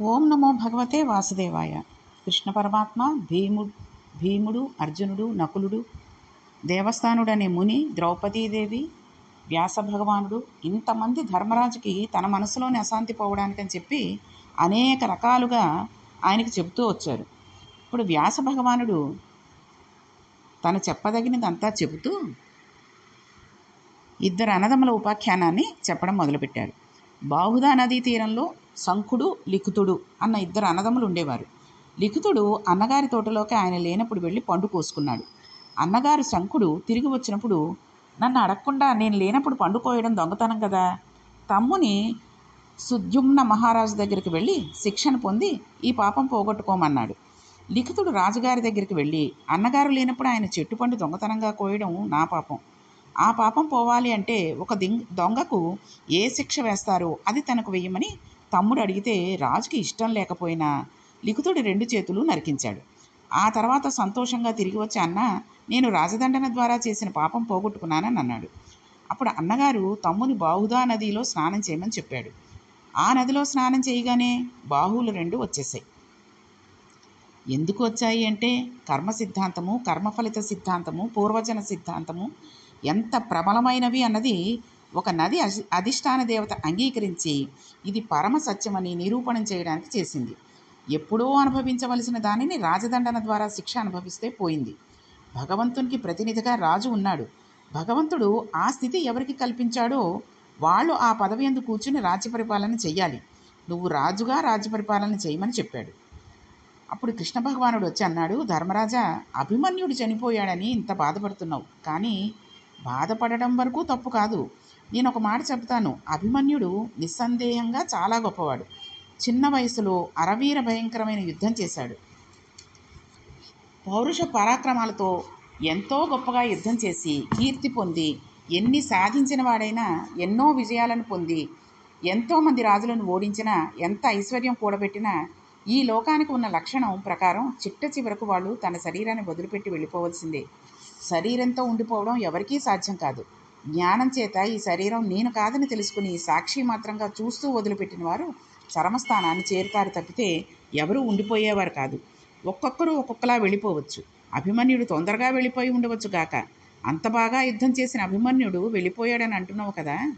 ఓం నమో భగవతే వాసుదేవాయ. కృష్ణ పరమాత్మ భీముడు భీముడు అర్జునుడు నకులుడు దేవస్థానుడనే ముని ద్రౌపదీదేవి వ్యాస భగవానుడు ఇంతమంది ధర్మరాజుకి తన మనసులోని అశాంతి పోవడానికని చెప్పి అనేక రకాలుగా ఆయనకి చెబుతూ వచ్చారు. ఇప్పుడు వ్యాస భగవానుడు తను చెప్పదగినదంతా చెబుతూ ఇద్దరు అనదముల ఉపాఖ్యానాన్ని చెప్పడం మొదలుపెట్టారు. బాహుదా నదీ తీరంలో శంఖుడు లిఖితుడు అన్న ఇద్దరు అన్నదమ్ములు ఉండేవారు. లిఖితుడు అన్నగారి తోటలోకి ఆయన లేనప్పుడు వెళ్ళి పండు కోసుకున్నాడు. అన్నగారు శంఖుడు తిరిగి వచ్చినప్పుడు నన్ను అడగకుండా నేను లేనప్పుడు పండు కోయడం దొంగతనం కదా? తమ్ముని సుద్యుమ్న మహారాజు దగ్గరికి వెళ్ళి శిక్షణ పొంది ఈ పాపం పోగొట్టుకోమన్నాడు. లిఖితుడు రాజుగారి దగ్గరికి వెళ్ళి అన్నగారు లేనప్పుడు ఆయన చెట్టు పండు దొంగతనంగా కోయడం నా పాపం. ఆ పాపం పోవాలి అంటే ఒక దింగ్ దొంగకు ఏ శిక్ష వేస్తారో అది తనకు వెయ్యమని తమ్ముడు అడిగితే రాజుకి ఇష్టం లేకపోయినా లిఖితుడి రెండు చేతులు నరికించాడు. ఆ తర్వాత సంతోషంగా తిరిగి వచ్చి అన్న నేను రాజదండన ద్వారా చేసిన పాపం పోగొట్టుకున్నానని అన్నాడు. అప్పుడు అన్నగారు తమ్ముని బాహుదా నదిలో స్నానం చేయమని చెప్పాడు. ఆ నదిలో స్నానం చేయగానే బాహువులు రెండు వచ్చేసాయి ఎందుకు వచ్చాయి అంటే కర్మ సిద్ధాంతము కర్మఫలిత సిద్ధాంతము పూర్వజన సిద్ధాంతము ఎంత ప్రబలమైనవి అన్నది ఒక నది అధిష్టాన దేవత అంగీకరించి ఇది పరమ సత్యమని నిరూపణం చేయడానికి చేసింది. ఎప్పుడో అనుభవించవలసిన దానిని రాజదండన ద్వారా శిక్ష అనుభవిస్తే పోయింది. భగవంతునికి ప్రతినిధిగా రాజు ఉన్నాడు. భగవంతుడు ఆ స్థితి ఎవరికి కల్పించాడో వాళ్ళు ఆ పదవి ఎందు కూర్చుని రాజ్య పరిపాలన చెయ్యాలి. నువ్వు రాజుగా రాజ్య పరిపాలన చేయమని చెప్పాడు. అప్పుడు కృష్ణ భగవానుడు వచ్చి అన్నాడు ధర్మరాజా అభిమన్యుడు చనిపోయాడని ఇంత బాధపడుతున్నావు. కానీ బాధపడడం వరకు తప్పు కాదు. నేను ఒక మాట చెబుతాను అభిమన్యుడు నిస్సందేహంగా చాలా గొప్పవాడు. చిన్న వయసులో అరవీర భయంకరమైన యుద్ధం చేశాడు. పౌరుష పరాక్రమాలతో ఎంతో గొప్పగా యుద్ధం చేసి కీర్తి పొంది ఎన్ని సాధించిన వాడైనా ఎన్నో విజయాలను పొంది ఎంతోమంది రాజులను ఓడించినా ఎంత ఐశ్వర్యం కూడబెట్టినా ఈ లోకానికి ఉన్న లక్షణం ప్రకారం చిట్ట చివరకు వాళ్ళు తన శరీరాన్ని వదిలిపెట్టి వెళ్ళిపోవలసిందే. శరీరంతో ఉండిపోవడం ఎవరికీ సాధ్యం కాదు. జ్ఞానం చేత ఈ శరీరం నేను కాదని తెలుసుకుని సాక్షి మాత్రంగా చూస్తూ వదిలిపెట్టిన వారు చరమస్థానాన్ని చేరుతారు తప్పితే ఎవరూ ఉండిపోయేవారు కాదు. ఒక్కొక్కరు ఒక్కొక్కలా వెళ్ళిపోవచ్చు. అభిమన్యుడు తొందరగా వెళ్ళిపోయి ఉండవచ్చు గాక. అంత బాగా యుద్ధం చేసిన అభిమన్యుడు వెళ్ళిపోయాడని అంటున్నావు కదా?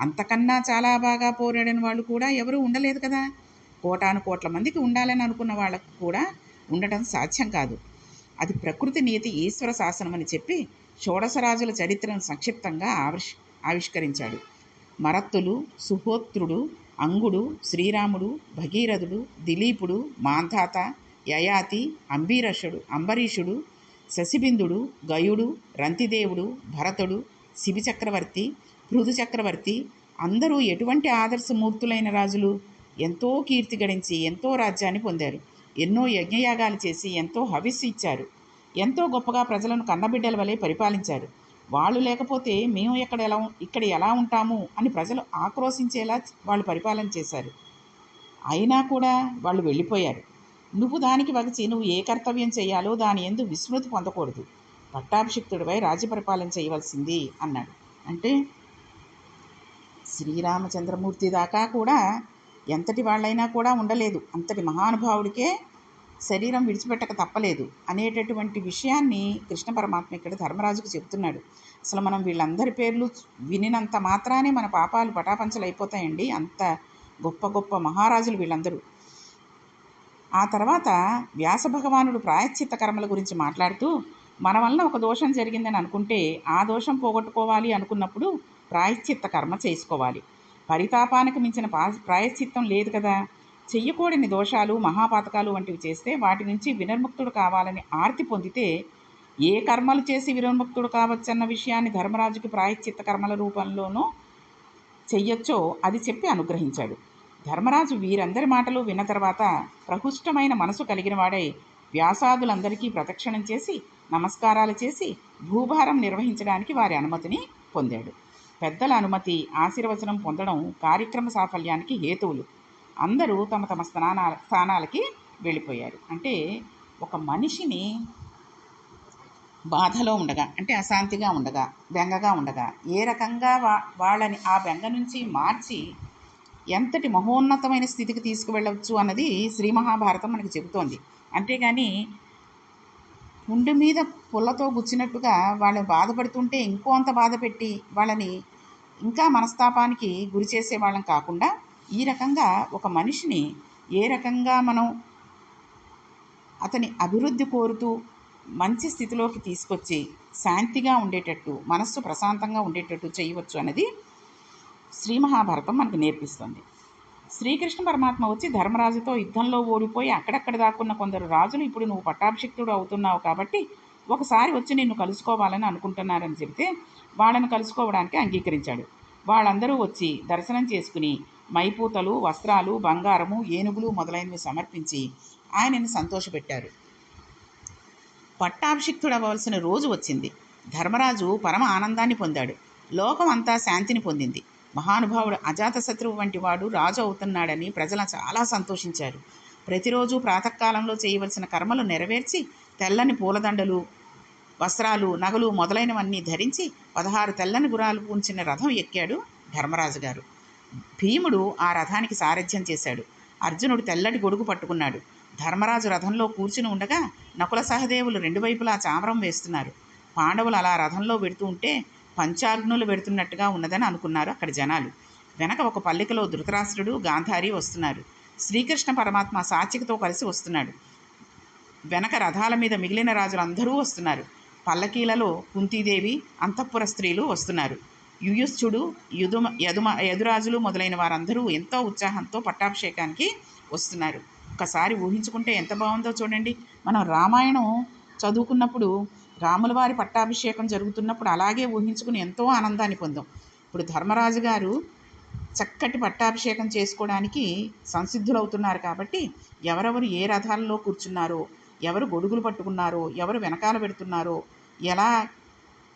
అంతకన్నా చాలా బాగా పోరాడిన వాళ్ళు కూడా ఎవరూ ఉండలేదు కదా? కోటాను కోట్ల మందికి ఉండాలని అనుకున్న వాళ్ళకు కూడా ఉండటం సాధ్యం కాదు. అది ప్రకృతి నీతి ఈశ్వర శాసనం అని చెప్పి షోడసరాజుల చరిత్రను సంక్షిప్తంగా ఆవిష్ ఆవిష్కరించాడు. మరత్తులు సుహోత్రుడు అంగుడు శ్రీరాముడు భగీరథుడు దిలీపుడు మాంధాత యయాతి అంబీరషుడు అంబరీషుడు శశిబిందుడు గయుడు రంతిదేవుడు భరతుడు శిబి చక్రవర్తి పృథు చక్రవర్తి అందరూ ఎటువంటి ఆదర్శమూర్తులైన రాజులు? ఎంతో కీర్తి గడించి ఎంతో రాజ్యాన్ని పొందారు. ఎన్నో యజ్ఞయాగాలు చేసి ఎంతో హవిస్సు ఇచ్చారు. ఎంతో గొప్పగా ప్రజలను కన్నబిడ్డల వలె పరిపాలించారు వాళ్ళు లేకపోతే మేము ఎక్కడ ఎలా ఇక్కడ ఎలా ఉంటాము అని ప్రజలు ఆక్రోశించేలా వాళ్ళు పరిపాలన చేశారు. అయినా కూడా వాళ్ళు వెళ్ళిపోయారు. నువ్వు దానికి వగచి నువ్వు ఏ కర్తవ్యం చేయాలో దాని ఎందు విస్మృతి పొందకూడదు. పట్టాభిషిక్తుడిపై రాజ్య పరిపాలన చేయవలసింది అన్నాడు. అంటే శ్రీరామచంద్రమూర్తి దాకా కూడా ఎంతటి వాళ్ళైనా కూడా ఉండలేదు. అంతటి మహానుభావుడికే శరీరం విడిచిపెట్టక తప్పలేదు అనేటటువంటి విషయాన్ని కృష్ణ పరమాత్మ ఇక్కడ ధర్మరాజుకు చెప్తున్నాడు. అసలు మనం వీళ్ళందరి పేర్లు వినినంత మాత్రానే మన పాపాలు పటాపంచలు అయిపోతాయండి. అంత గొప్ప గొప్ప మహారాజులు వీళ్ళందరూ. ఆ తర్వాత వ్యాస భగవానుడు ప్రాయశ్చిత్త కర్మల గురించి మాట్లాడుతూ మన వలన ఒక దోషం జరిగిందని అనుకుంటే ఆ దోషం పోగొట్టుకోవాలి అనుకున్నప్పుడు ప్రాయశ్చిత్త కర్మ చేసుకోవాలి. పరితాపానికి మించిన ప్రాయశ్చిత్తం లేదు కదా. చెయ్యకూడని దోషాలు మహాపాతకాలు వంటివి చేస్తే వాటి నుంచి వినర్ముక్తుడు కావాలని ఆర్తి పొందితే ఏ కర్మలు చేసి వినర్ముక్తుడు కావచ్చన్న విషయాన్ని ధర్మరాజుకి ప్రాయశ్చిత్త కర్మల రూపంలోనూ చెయ్యొచ్చో అది చెప్పి అనుగ్రహించాడు. ధర్మరాజు వీరందరి మాటలు విన్న తర్వాత ప్రహుష్టమైన మనసు కలిగిన వాడై వ్యాసాదులందరికీ ప్రదక్షిణం చేసి నమస్కారాలు చేసి భూభారం నిర్వహించడానికి వారి అనుమతిని పొందాడు. పెద్దల అనుమతి ఆశీర్వచనం పొందడం కార్యక్రమ సాఫల్యానికి హేతువులు. అందరూ తమ తమ స్థానాల స్థానాలకి వెళ్ళిపోయారు. అంటే ఒక మనిషిని బాధలో ఉండగా అంటే అశాంతిగా ఉండగా బెంగగా ఉండగా ఏ రకంగా వా వాళ్ళని ఆ బెంగ నుంచి మార్చి ఎంతటి మహోన్నతమైన స్థితికి తీసుకువెళ్ళవచ్చు అన్నది శ్రీ మహాభారతం మనకి చెబుతోంది. అంతేగాని పుండు మీద పుల్లతో గుచ్చినట్టుగా వాళ్ళు బాధపడుతుంటే ఇంకో అంత బాధ పెట్టి వాళ్ళని ఇంకా మనస్తాపానికి గురి చేసే వాళ్ళం కాకుండా ఈ రకంగా ఒక మనిషిని ఏ రకంగా మనం అతని అభివృద్ధి కోరుతూ మంచి స్థితిలోకి తీసుకొచ్చి శాంతిగా ఉండేటట్టు మనస్సు ప్రశాంతంగా ఉండేటట్టు చేయవచ్చు అన్నది శ్రీ మహాభారతం మనకు నేర్పిస్తుంది. శ్రీకృష్ణ పరమాత్మ వచ్చి ధర్మరాజుతో యుద్ధంలో ఓడిపోయి అక్కడక్కడ దాక్కున్న కొందరు రాజులు ఇప్పుడు నువ్వు పట్టాభిషిక్తుడు అవుతున్నావు కాబట్టి ఒకసారి వచ్చి నిన్ను కలుసుకోవాలని అనుకుంటున్నారని చెబితే వాళ్ళని కలుసుకోవడానికి అంగీకరించాడు. వాళ్ళందరూ వచ్చి దర్శనం చేసుకుని మైపూతలు వస్త్రాలు బంగారము ఏనుగులు మొదలైనవి సమర్పించి ఆయనను సంతోషపెట్టారు. పట్టాభిషిక్తుడవలసిన రోజు వచ్చింది. ధర్మరాజు పరమ ఆనందాన్ని పొందాడు. లోకం అంతా శాంతిని పొందింది. మహానుభావుడు అజాతశత్రువు వంటి వాడు రాజు అవుతున్నాడని ప్రజలు చాలా సంతోషించారు. ప్రతిరోజు ప్రాతకాలంలో చేయవలసిన కర్మలు నెరవేర్చి తెల్లని పూలదండలు వస్త్రాలు నగలు మొదలైనవన్నీ ధరించి పదహారు తెల్లని గురాలు పూంచిన రథం ఎక్కాడు ధర్మరాజు గారు భీముడు ఆ రథానికి సారథ్యం చేశాడు. అర్జునుడు తెల్లటి గొడుగు పట్టుకున్నాడు. ధర్మరాజు రథంలో కూర్చుని ఉండగా నకుల సహదేవులు రెండు వైపులా చామరం వేస్తున్నారు. పాండవులు అలా రథంలో పెడుతూ ఉంటే పంచాగ్నులు పెడుతున్నట్టుగా ఉన్నదని అనుకున్నారు అక్కడ జనాలు. వెనక ఒక పల్లికలో ధృతరాష్ట్రుడు గాంధారి వస్తున్నారు. శ్రీకృష్ణ పరమాత్మ సాత్వికతో కలిసి వస్తున్నాడు. వెనక రథాల మీద మిగిలిన రాజులందరూ వస్తున్నారు. పల్లకీలలో కుంతీదేవి అంతఃపుర స్త్రీలు వస్తున్నారు. యుయుస్థుడు యుదుమ యదుమ యదురాజులు మొదలైన వారందరూ ఎంతో ఉత్సాహంతో పట్టాభిషేకానికి వస్తున్నారు. ఒకసారి ఊహించుకుంటే ఎంత బాగుందో చూడండి. మనం రామాయణం చదువుకున్నప్పుడు రాముల వారి పట్టాభిషేకం జరుగుతున్నప్పుడు అలాగే ఊహించుకుని ఎంతో ఆనందాన్ని పొందాం. ఇప్పుడు ధర్మరాజు గారు చక్కటి పట్టాభిషేకం చేసుకోవడానికి సంసిద్ధులవుతున్నారు కాబట్టి ఎవరెవరు ఏ రథాలలో కూర్చున్నారో ఎవరు గొడుగులు పట్టుకున్నారో ఎవరు వెనకాల పెడుతున్నారో ఎలా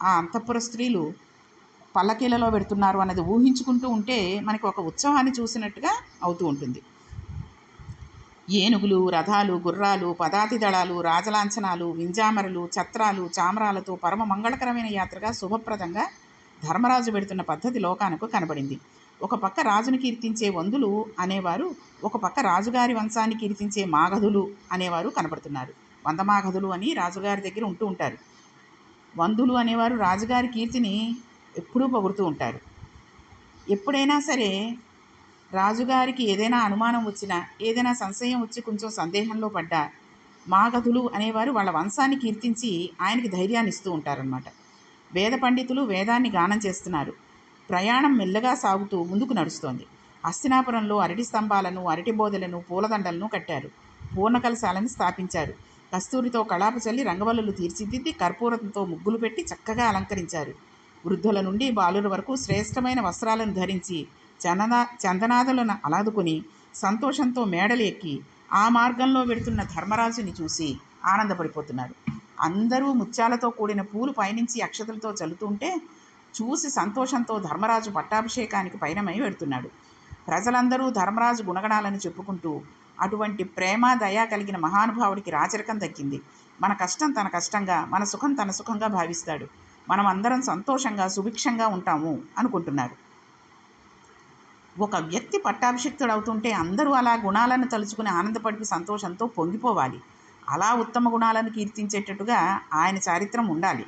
ఆ అంతఃపుర స్త్రీలు పల్లకీలలో పెడుతున్నారు అన్నది ఊహించుకుంటూ ఉంటే మనకి ఒక ఉత్సవాన్ని చూసినట్టుగా అవుతూ ఉంటుంది. ఏనుగులు రథాలు గుర్రాలు పదాతి దళాలు రాజలాంఛనాలు వింజామరలు ఛత్రాలు చామరాలతో పరమ మంగళకరమైన యాత్రగా శుభప్రదంగా ధర్మరాజు పెడుతున్న పద్ధతి లోకానికి కనబడింది. ఒక పక్క రాజును కీర్తించే వందులు అనేవారు ఒక పక్క రాజుగారి వంశాన్ని కీర్తించే మాగధులు అనేవారు కనబడుతున్నారు వందమాగధులు అని రాజుగారి దగ్గర ఉంటూ ఉంటారు. వందులు అనేవారు రాజుగారి కీర్తిని ఎప్పుడూ పొగుడుతూ ఉంటారు. ఎప్పుడైనా సరే రాజుగారికి ఏదైనా అనుమానం వచ్చినా ఏదైనా సంశయం వచ్చి కొంచెం సందేహంలో పడ్డా మాగధులు అనేవారు వాళ్ళ వంశాన్ని కీర్తించి ఆయనకి ధైర్యాన్ని ఇస్తూ ఉంటారనమాట వేద పండితులు వేదాన్ని గానం చేస్తున్నారు. ప్రయాణం మెల్లగా సాగుతూ ముందుకు నడుస్తోంది. అస్తినాపురంలో అరటి స్తంభాలను అరటి బోధలను పూలదండలను కట్టారు. పూర్ణకలశాలను స్థాపించారు. కస్తూరితో కళాపు చల్లి రంగవల్లులు తీర్చిదిద్ది కర్పూరంతో ముగ్గులు పెట్టి చక్కగా అలంకరించారు. వృద్ధుల నుండి బాలుల వరకు శ్రేష్టమైన వస్త్రాలను ధరించి చందనా చందనాదులను అలాదుకొని సంతోషంతో మేడలు ఎక్కి ఆ మార్గంలో వెడుతున్న ధర్మరాజుని చూసి ఆనందపడిపోతున్నారు. అందరూ ముత్యాలతో కూడిన పూలు పైనుంచి అక్షతలతో చల్లుతుంటే చూసి సంతోషంతో ధర్మరాజు పట్టాభిషేకానికి పయనమై వెడుతున్నాడు. ప్రజలందరూ ధర్మరాజు గుణగణాలను చెప్పుకుంటూ అటువంటి ప్రేమ దయ కలిగిన మహానుభావుడికి రాచరికం దక్కింది. మన కష్టం తన కష్టంగా మన సుఖం తన సుఖంగా భావిస్తాడు. మనం అందరం సంతోషంగా సుభిక్షంగా ఉంటాము అనుకుంటున్నారు. ఒక వ్యక్తి పట్టాభిషిక్తుడు అవుతుంటే అందరూ అలా గుణాలను తలుచుకుని ఆనందపడి సంతోషంతో పొంగిపోవాలి. అలా ఉత్తమ గుణాలను కీర్తించేటట్టుగా ఆయన చారిత్రం ఉండాలి.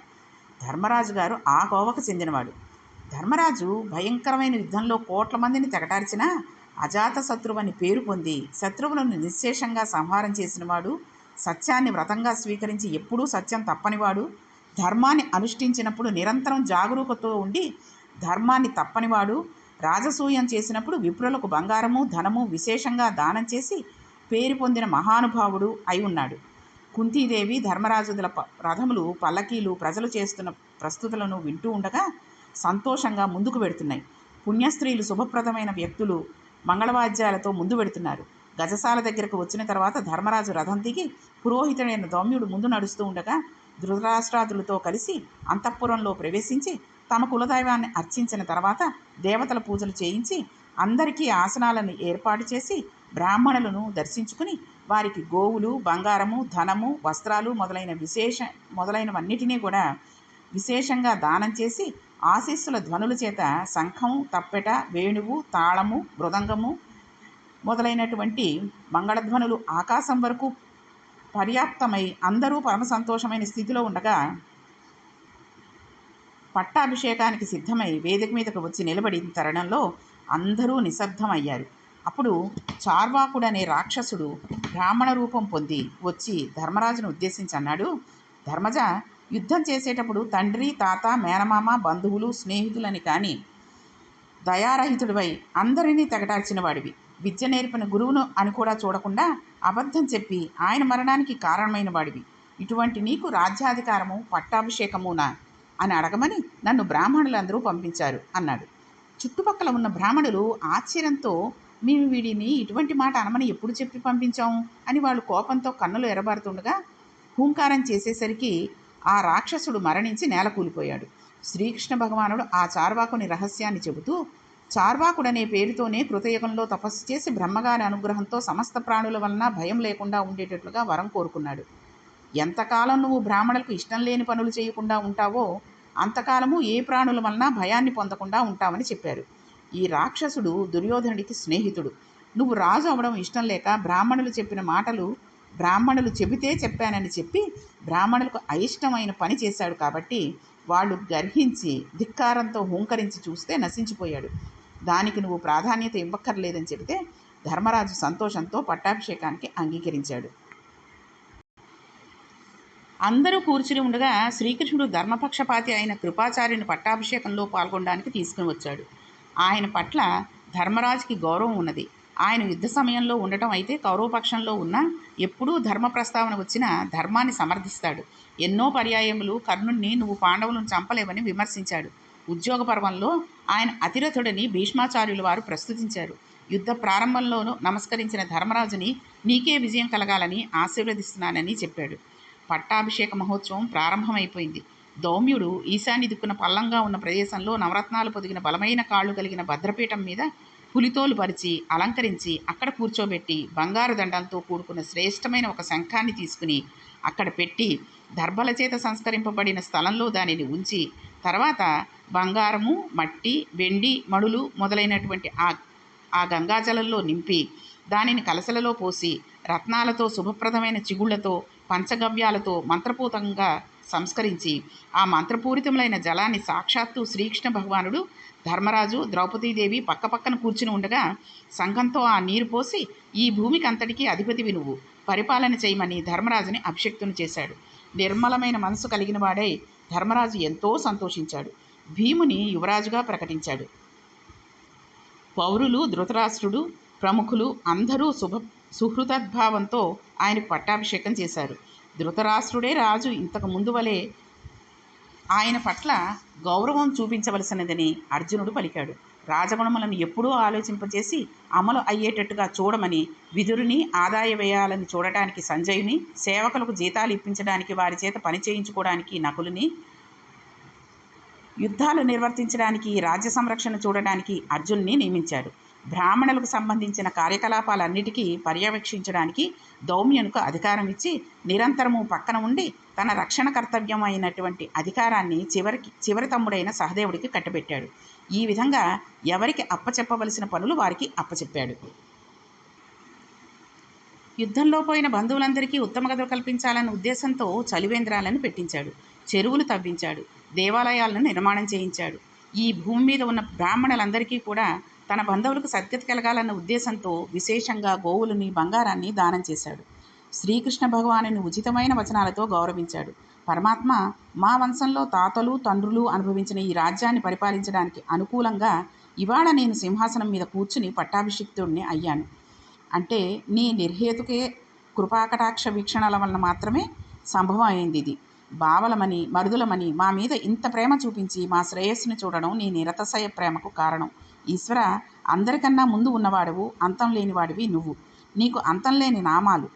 ధర్మరాజు గారు ఆ కోవకు చెందినవాడు. ధర్మరాజు భయంకరమైన యుద్ధంలో కోట్ల మందిని తెగటార్చినా అజాత శత్రువు పేరు పొంది శత్రువులను నిశ్శేషంగా సంహారం చేసినవాడు సత్యాన్ని వ్రతంగా స్వీకరించి ఎప్పుడూ సత్యం తప్పనివాడు ధర్మాన్ని అనుష్ఠించినప్పుడు నిరంతరం జాగరూకతో ఉండి ధర్మాన్ని తప్పనివాడు రాజసూయం చేసినప్పుడు విప్రులకు బంగారము ధనము విశేషంగా దానం చేసి పేరు పొందిన మహానుభావుడు అయి ఉన్నాడు. కుంతీదేవి ధర్మరాజుల రథములు పల్లకీలు ప్రజలు చేస్తున్న ప్రస్తుతులను వింటూ ఉండగా సంతోషంగా ముందుకు పెడుతున్నాయి పుణ్యస్త్రీలు శుభప్రదమైన వ్యక్తులు మంగళవాద్యాలతో ముందు పెడుతున్నారు గజశాల దగ్గరకు వచ్చిన తర్వాత ధర్మరాజు రథం దిగి పురోహితుడైన దౌమ్యుడు ముందు నడుస్తూ ఉండగా ధృతరాష్ట్రాదులతో కలిసి అంతఃపురంలో ప్రవేశించి తమ కులదైవాన్ని అర్చించిన తర్వాత దేవతల పూజలు చేయించి అందరికీ ఆసనాలను ఏర్పాటు చేసి బ్రాహ్మణులను దర్శించుకుని వారికి గోవులు బంగారము ధనము వస్త్రాలు మొదలైన విశేష మొదలైనవన్నిటినీ కూడా విశేషంగా దానం చేసి ఆశీస్సుల ధ్వనుల చేత శంఖం తప్పెట వేణువు తాళము మృదంగము మొదలైనటువంటి మంగళధ్వనులు ఆకాశం వరకు పర్యాప్తమై అందరూ పరమ సంతోషమైన స్థితిలో ఉండగా పట్టాభిషేకానికి సిద్ధమై వేదిక మీదకు వచ్చి నిలబడిన తరుణంలో అందరూ నిశ్శబ్దమయ్యారు. అప్పుడు చార్వాకుడు అనే రాక్షసుడు బ్రాహ్మణ రూపం పొంది వచ్చి ధర్మరాజును ఉద్దేశించి అన్నాడు ధర్మజ యుద్ధం చేసేటప్పుడు తండ్రి తాత మేనమామ బంధువులు స్నేహితులని కానీ దయారహితుడివై అందరినీ తెగటాల్చిన వాడివి. విద్య నేర్పిన గురువును అని కూడా చూడకుండా అబద్ధం చెప్పి ఆయన మరణానికి కారణమైన వాడివి. ఇటువంటి నీకు రాజ్యాధికారము పట్టాభిషేకమునా? అని అడగమని నన్ను బ్రాహ్మణులందరూ పంపించారు అన్నాడు. చుట్టుపక్కల ఉన్న బ్రాహ్మణులు ఆశ్చర్యంతో మేము వీడిని ఇటువంటి మాట అనమని ఎప్పుడు చెప్పి పంపించాము అని వాళ్ళు కోపంతో కన్నులు ఎరబారుతుండగా హూంకారం చేసేసరికి ఆ రాక్షసుడు మరణించి నేల కూలిపోయాడు. శ్రీకృష్ణ భగవానుడు ఆ చార్వాకుని రహస్యాన్ని చెబుతూ చార్వాకుడనే పేరుతోనే కృతయుగంలో తపస్సు చేసి బ్రహ్మగారి అనుగ్రహంతో సమస్త ప్రాణుల వలన భయం లేకుండా ఉండేటట్లుగా వరం కోరుకున్నాడు. ఎంతకాలం నువ్వు బ్రాహ్మణులకు ఇష్టం లేని పనులు చేయకుండా ఉంటావో అంతకాలము ఏ ప్రాణుల వలన భయాన్ని పొందకుండా ఉంటామని చెప్పారు. ఈ రాక్షసుడు దుర్యోధనుడికి స్నేహితుడు. నువ్వు రాజు అవడం ఇష్టం లేక బ్రాహ్మణులు చెప్పిన మాటలు బ్రాహ్మణులు చెబితే చెప్పానని చెప్పి బ్రాహ్మణులకు అయిష్టమైన పని చేశాడు కాబట్టి వాళ్ళు గర్హించి ధిక్కారంతో హూంకరించి చూస్తే నశించిపోయాడు. దానికి నువ్వు ప్రాధాన్యత ఇవ్వక్కర్లేదని చెబితే ధర్మరాజు సంతోషంతో పట్టాభిషేకానికి అంగీకరించాడు. అందరూ కూర్చుని ఉండగా శ్రీకృష్ణుడు ధర్మపక్షపాతి అయిన కృపాచార్యుని పట్టాభిషేకంలో పాల్గొనడానికి తీసుకుని వచ్చాడు. ఆయన పట్ల ధర్మరాజుకి గౌరవం ఉన్నది. ఆయన యుద్ధ సమయంలో ఉండటం అయితే కౌరవపక్షంలో ఉన్న ఎప్పుడూ ధర్మ ప్రస్తావన వచ్చిన ధర్మాన్ని సమర్థిస్తాడు. ఎన్నో పర్యాయములు కర్ణుణ్ణి నువ్వు పాండవులను చంపలేవని విమర్శించాడు. ఉద్యోగ పర్వంలో ఆయన అతిరథుడని భీష్మాచార్యుల వారు ప్రస్తుతించారు. యుద్ధ ప్రారంభంలోనూ నమస్కరించిన ధర్మరాజుని నీకే విజయం కలగాలని ఆశీర్వదిస్తున్నానని చెప్పాడు. పట్టాభిషేక మహోత్సవం ప్రారంభమైపోయింది. దౌమ్యుడు ఈశాన్య దిక్కున పల్లంగా ఉన్న ప్రదేశంలో నవరత్నాలు పొదిగిన బలమైన కాళ్ళు కలిగిన భద్రపీఠం మీద పులితోలు పరిచి అలంకరించి అక్కడ కూర్చోబెట్టి బంగారు దండంతో కూడుకున్న శ్రేష్టమైన ఒక శంఖాన్ని తీసుకుని అక్కడ పెట్టి దర్భల చేత సంస్కరింపబడిన స్థలంలో దానిని ఉంచి తర్వాత బంగారము మట్టి వెండి మడులు మొదలైనటువంటి ఆ ఆ గంగాజలంలో నింపి దానిని కలసలలో పోసి రత్నాలతో శుభప్రదమైన చిగుళ్ళతో పంచగవ్యాలతో మంత్రపూతంగా సంస్కరించి ఆ మంత్రపూరితములైన జలాన్ని సాక్షాత్తు శ్రీకృష్ణ భగవానుడు ధర్మరాజు ద్రౌపదీదేవి పక్కపక్కన కూర్చుని ఉండగా సంఘంతో ఆ నీరు పోసి ఈ భూమికి అంతటికీ అధిపతివి నువ్వు. పరిపాలన చేయమని ధర్మరాజుని అభిషక్తును చేశాడు. నిర్మలమైన మనసు కలిగిన వాడై ధర్మరాజు ఎంతో సంతోషించాడు. భీముని యువరాజుగా ప్రకటించాడు. పౌరులు ధృతరాష్ట్రుడు ప్రముఖులు అందరూ శుభ సుహృతద్భావంతో ఆయనకు పట్టాభిషేకం చేశారు. ధృతరాష్ట్రుడే రాజు ఇంతకు ముందు వలె ఆయన పట్ల గౌరవం చూపించవలసినదని అర్జునుడు పలికాడు. రాజగుణములను ఎప్పుడూ ఆలోచింపచేసి అమలు అయ్యేటట్టుగా చూడమని విధురిని ఆదాయ వ్యయాలను చూడటానికి సంజయుని సేవకులకు జీతాలు ఇప్పించడానికి వారి చేత పని చేయించుకోవడానికి నకులుని యుద్ధాలు నిర్వర్తించడానికి రాజ్య సంరక్షణ చూడడానికి అర్జున్ని నియమించాడు. బ్రాహ్మణులకు సంబంధించిన కార్యకలాపాలన్నిటికీ పర్యవేక్షించడానికి దౌమ్యునికి అధికారం ఇచ్చి నిరంతరము పక్కన ఉండి తన రక్షణ కర్తవ్యం అయినటువంటి అధికారాన్ని చివరికి చివరి తమ్ముడైన సహదేవుడికి కట్టబెట్టాడు. ఈ విధంగా ఎవరికి అప్పచెప్పవలసిన పనులు వారికి అప్పచెప్పాడు. యుద్ధంలో పోయిన బంధువులందరికీ ఉత్తమ కథలు కల్పించాలన్న ఉద్దేశంతో చలివేంద్రాలను పెట్టించాడు. చెరువులు తవ్వించాడు. దేవాలయాలను నిర్మాణం చేయించాడు. ఈ భూమి మీద ఉన్న బ్రాహ్మణులందరికీ కూడా తన బంధువులకు సద్గతి కలగాలన్న ఉద్దేశంతో విశేషంగా గోవులని బంగారాన్ని దానం చేశాడు. శ్రీకృష్ణ భగవానుని ఉచితమైన వచనాలతో గౌరవించాడు. పరమాత్మ మా వంశంలో తాతలు తండ్రులు అనుభవించిన ఈ రాజ్యాన్ని పరిపాలించడానికి అనుకూలంగా ఇవాళ నేను సింహాసనం మీద కూర్చుని పట్టాభిషిక్తుడిని అయ్యాను. అంటే నీ నిర్హేతుకే కృపాకటాక్ష వీక్షణల వలన మాత్రమే సంభవం అయింది ఇది. బావలమని మరుదులమని మా మీద ఇంత ప్రేమ చూపించి మా శ్రేయస్సుని చూడడం నీ నిరతశయ ప్రేమకు కారణం. ఈశ్వర అందరికన్నా ముందు ఉన్నవాడువు అంతం లేనివాడివి నువ్వు. నీకు అంతం లేని నామాలు.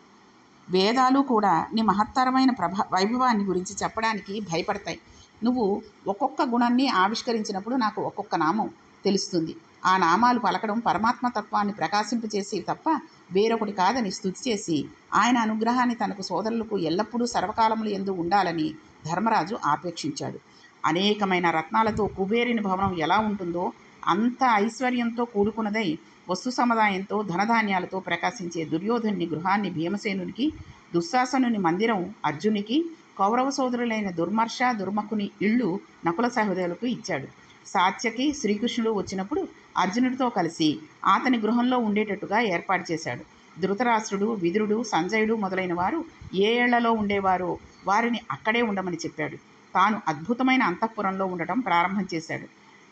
వేదాలు కూడా నీ మహత్తరమైన ప్రభ వైభవాన్ని గురించి చెప్పడానికి భయపడతాయి. నువ్వు ఒక్కొక్క గుణాన్ని ఆవిష్కరించినప్పుడు నాకు ఒక్కొక్క నామం తెలుస్తుంది. ఆ నామాలు పలకడం పరమాత్మ తత్వాన్ని ప్రకాశింపచేసి తప్ప వేరొకటి కాదని స్థుతి చేసి ఆయన అనుగ్రహాన్ని తనకు సోదరులకు ఎల్లప్పుడూ సర్వకాలములు ఎందు ఉండాలని ధర్మరాజు ఆపేక్షించాడు. అనేకమైన రత్నాలతో కుబేరిని భవనం ఎలా ఉంటుందో అంత ఐశ్వర్యంతో కూడుకున్నదై వస్తు సముదాయంతో ధనధాన్యాలతో ప్రకాశించే దుర్యోధనుని గృహాన్ని భీమసేనునికి దుశ్శాసనుని మందిరం అర్జునికి కౌరవ సోదరులైన దుర్మర్ష దుర్మకుని ఇళ్ళు నకుల సహోదరులకు ఇచ్చాడు. సాత్యకి శ్రీకృష్ణుడు వచ్చినప్పుడు అర్జునుడితో కలిసి అతని గృహంలో ఉండేటట్టుగా ఏర్పాటు చేశాడు. ధృతరాష్ట్రుడు విదురుడు సంజయుడు మొదలైన వారు ఏ ఏళ్ళలో ఉండేవారో వారిని అక్కడే ఉండమని చెప్పాడు. తాను అద్భుతమైన అంతఃపురంలో ఉండటం ప్రారంభం చేశాడు.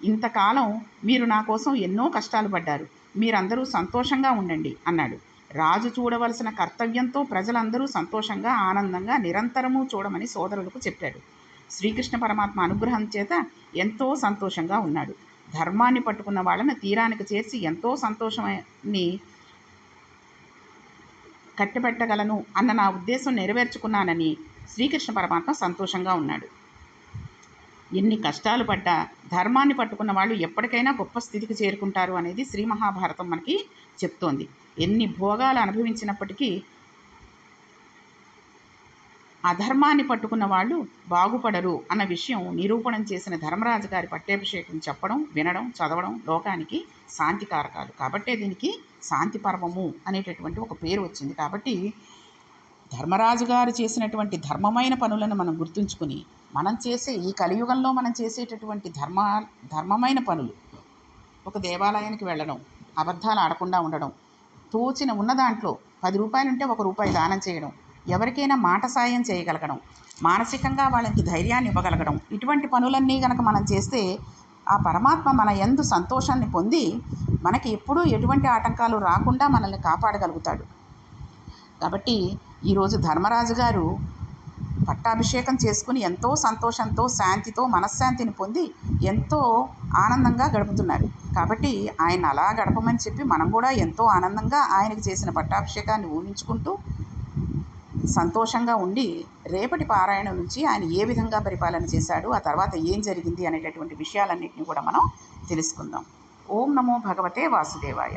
ఇంతకాలం మీరు నా కోసం ఎన్నో కష్టాలు పడ్డారు. మీరందరూ సంతోషంగా ఉండండి అన్నాడు. రాజు చూడవలసిన కర్తవ్యంతో ప్రజలందరూ సంతోషంగా ఆనందంగా నిరంతరము చూడమని సోదరులకు చెప్పాడు. శ్రీకృష్ణ పరమాత్మ అనుగ్రహం చేత ఎంతో సంతోషంగా ఉన్నాడు. ధర్మాన్ని పట్టుకున్న వాళ్ళని తీరానికి చేర్చి ఎంతో సంతోషాన్ని కట్టబెట్టగలను అన్న నా ఉద్దేశం నెరవేర్చుకున్నానని శ్రీకృష్ణ పరమాత్మ సంతోషంగా ఉన్నాడు. ఎన్ని కష్టాలు పడ్డా ధర్మాన్ని పట్టుకున్న వాళ్ళు ఎప్పటికైనా గొప్ప స్థితికి చేరుకుంటారు అనేది శ్రీ మహాభారతం మనకి చెప్తోంది. ఎన్ని భోగాలు అనుభవించినప్పటికీ అధర్మాన్ని పట్టుకున్న వాళ్ళు బాగుపడరు అన్న విషయం నిరూపణం చేసిన ధర్మరాజు గారి పట్టాభిషేకం చెప్పడం వినడం చదవడం లోకానికి శాంతి కారకాలు కాబట్టే దీనికి శాంతి పర్వము అనేటటువంటి ఒక పేరు వచ్చింది. కాబట్టి ధర్మరాజు గారు చేసినటువంటి ధర్మమైన పనులను మనం గుర్తుంచుకుని మనం చేసే ఈ కలియుగంలో మనం చేసేటటువంటి ధర్మ ధర్మమైన పనులు ఒక దేవాలయానికి వెళ్ళడం అబద్ధాలు ఆడకుండా ఉండడం తోచిన ఉన్న దాంట్లో పది రూపాయలు ఉంటే ఒక రూపాయి దానం చేయడం ఎవరికైనా మాట సాయం చేయగలగడం మానసికంగా వాళ్ళకి ధైర్యాన్ని ఇవ్వగలగడం ఇటువంటి పనులన్నీ కనుక మనం చేస్తే ఆ పరమాత్మ మన ఎందు సంతోషాన్ని పొంది మనకి ఎప్పుడూ ఎటువంటి ఆటంకాలు రాకుండా మనల్ని కాపాడగలుగుతాడు. కాబట్టి ఈరోజు ధర్మరాజు గారు పట్టాభిషేకం చేసుకుని ఎంతో సంతోషంతో శాంతితో మనశ్శాంతిని పొంది ఎంతో ఆనందంగా గడుపుతున్నారు. కాబట్టి ఆయన అలా గడపమని చెప్పి మనం కూడా ఎంతో ఆనందంగా ఆయనకు చేసిన పట్టాభిషేకాన్ని ఊహించుకుంటూ సంతోషంగా ఉండి రేపటి పారాయణం నుంచి ఆయన ఏ విధంగా పరిపాలన చేశాడు ఆ తర్వాత ఏం జరిగింది అనేటటువంటి విషయాలన్నింటినీ కూడా మనం తెలుసుకుందాం. ఓం నమో భగవతే వాసుదేవాయ.